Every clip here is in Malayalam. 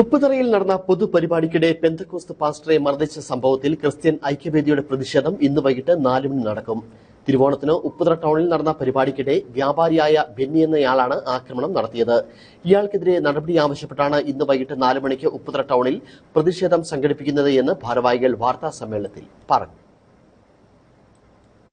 ഉപ്പുതറയിൽ നടന്ന പൊതുപരിപാടിക്കിടെ പെന്തക്കോസ്ത് പാസ്റ്ററെ മർദ്ദിച്ച സംഭവത്തിൽ ക്രിസ്ത്യൻ ഐക്യവേദിയുടെ പ്രതിഷേധം ഇന്ന് വൈകിട്ട് നാലിന് നടക്കും. തിരുവോണത്തിന് ഉപ്പുതറ ടൗണിൽ നടന്ന പരിപാടിക്കിടെ വ്യാപാരിയായ ബെന്നി എന്നയാളാണ് ആക്രമണം നടത്തിയത്. ഇയാൾക്കെതിരെ നടപടി ആവശ്യപ്പെട്ടാണ് ഇന്ന് വൈകിട്ട് നാലു മണിക്ക് ഉപ്പുതറ ടൗണിൽ പ്രതിഷേധം സംഘടിപ്പിക്കുന്നത് എന്ന് ഭാരവാഹികൾ വാർത്താ സമ്മേളനത്തിൽ പറഞ്ഞു.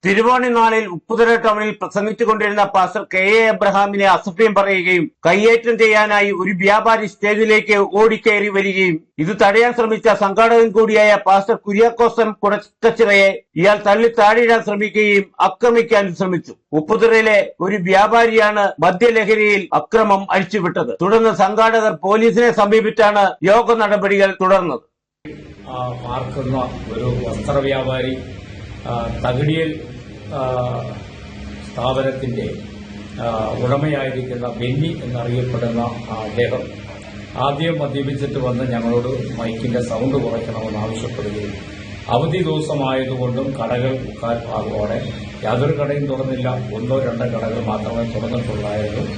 തിരുവോണിനാളിൽ ഉപ്പുതര ടൗണിൽ പ്രസംഗിച്ചുകൊണ്ടിരുന്ന പാസ്റ്റർ കെ എ എബ്രഹാമിനെ അസഭ്യം പറയുകയും കയ്യേറ്റം ചെയ്യാനായി ഒരു വ്യാപാരി സ്റ്റേജിലേക്ക് ഓടിക്കയറി വരികയും ഇത് തടയാൻ ശ്രമിച്ച സംഘാടകൻ കൂടിയായ പാസ്റ്റർ കുര്യാക്കോസം കുടക്കച്ചിറയെ ഇയാൾ തള്ളി താഴെയിടാൻ ശ്രമിക്കുകയും ആക്രമിക്കാൻ ശ്രമിച്ചു. ഉപ്പുതറയിലെ ഒരു വ്യാപാരിയാണ് മദ്യലഹരിയിൽ അക്രമം അഴിച്ചുവിട്ടത്. തുടർന്ന് സംഘാടകർ പോലീസിനെ സമീപിച്ചാണ് യോഗ നടപടികൾ തുടർന്നത്. പാർക്കുന്ന ഒരു വസ്ത്രവ്യാപാരി ആ, തകിടിയൽ സ്ഥാപനത്തിന്റെ ഉടമയായിരിക്കുന്ന ബെന്നി എന്നറിയപ്പെടുന്ന അദ്ദേഹം ആദ്യം മദ്യപിച്ചിട്ട് വന്ന് ഞങ്ങളോട് മൈക്കിന്റെ സൗണ്ട് കുറയ്ക്കണമെന്ന് ആവശ്യപ്പെടുകയും അവധി ദിവസമായതുകൊണ്ടും കടകൾ മുക്കാൽ ഭാഗത്തോടെ യാതൊരു കടയും തുറന്നില്ല. ഒന്നോ രണ്ടോ കടകൾ മാത്രമേ തുറന്നിട്ടുള്ളായിരുന്നു.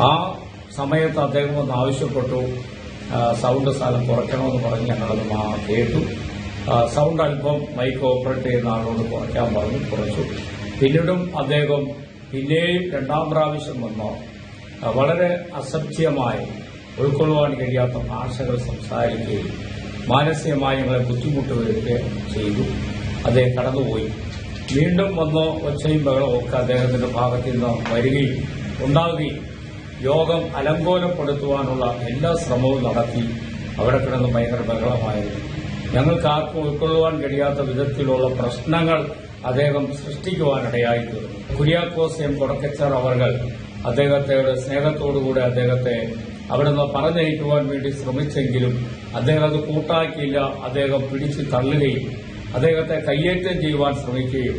ആ സമയത്ത് അദ്ദേഹം ഒന്ന് ആവശ്യപ്പെട്ടു. സൗണ്ട് സ്ഥലം കുറയ്ക്കണമെന്ന് പറഞ്ഞ് ഞങ്ങളത് കേട്ടു. സൗണ്ട് അല്പം മൈക്ക് ഓപ്പറേറ്റ് ചെയ്യുന്ന ആളോട് കുറയ്ക്കാൻ പറഞ്ഞു കുറച്ചു. പിന്നീടും അദ്ദേഹം പിന്നെയും രണ്ടാം പ്രാവശ്യം വന്നോ. വളരെ അസഭ്യമായി ഉൾക്കൊള്ളുവാൻ കഴിയാത്ത ഭാഷകൾ സംസാരിക്കുകയും മാനസികമായി ഞങ്ങളെ ബുദ്ധിമുട്ട് വരികയും ചെയ്തു. അദ്ദേഹം കടന്നുപോയി. വീണ്ടും വന്നോ ഒച്ചയും ബഹളവും ഒക്കെ അദ്ദേഹത്തിന്റെ ഭാഗത്ത് നിന്ന് വരികയും ഉണ്ടാവുകയും യോഗം അലങ്കോലപ്പെടുത്തുവാനുള്ള എല്ലാ ശ്രമവും നടത്തി. അവിടെ കിടന്ന് ഭയങ്കര ബഹളമായിരുന്നു. ഞങ്ങൾക്ക് ആർക്കും ഉൾക്കൊള്ളുവാൻ കഴിയാത്ത വിധത്തിലുള്ള പ്രശ്നങ്ങൾ അദ്ദേഹം സൃഷ്ടിക്കുവാനിടയായി തീർന്നു കുര്യാക്കോസ് എം കൊടക്കച്ചർ അവർ അദ്ദേഹത്തെ സ്നേഹത്തോടുകൂടി അദ്ദേഹത്തെ അവിടെ നിന്ന് പറഞ്ഞയക്കുവാൻ വേണ്ടി ശ്രമിച്ചെങ്കിലും അദ്ദേഹം അത് കൂട്ടാക്കിയില്ല. അദ്ദേഹം പിടിച്ചു തള്ളുകയും അദ്ദേഹത്തെ കയ്യേറ്റം ചെയ്യുവാൻ ശ്രമിക്കുകയും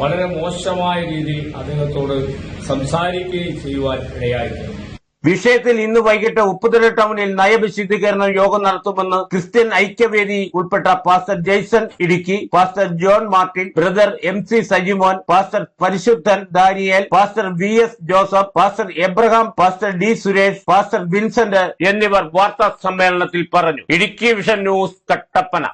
വളരെ മോശമായ രീതിയിൽ അദ്ദേഹത്തോട് സംസാരിക്കുകയും ചെയ്യുവാൻ ഇടയായിത്തീർന്നു. വിഷയത്തിൽ ഇന്ന് വൈകിട്ട് ഉപ്പുതര ടൗണിൽ നയവിശുദ്ധീകരണ യോഗം നടത്തുമെന്ന് ക്രിസ്ത്യൻ ഐക്യവേദി ഉൾപ്പെട്ട pastor Jaison Idukki pastor John Martin brother M C Sajimon pastor Parishudhan Daniel pastor V S Joseph pastor Abraham pastor D Suresh pastor Vincent എന്നിവർ വാർത്താ സമ്മേളനത്തിൽ പറഞ്ഞു. Idukki vision news Kattappana.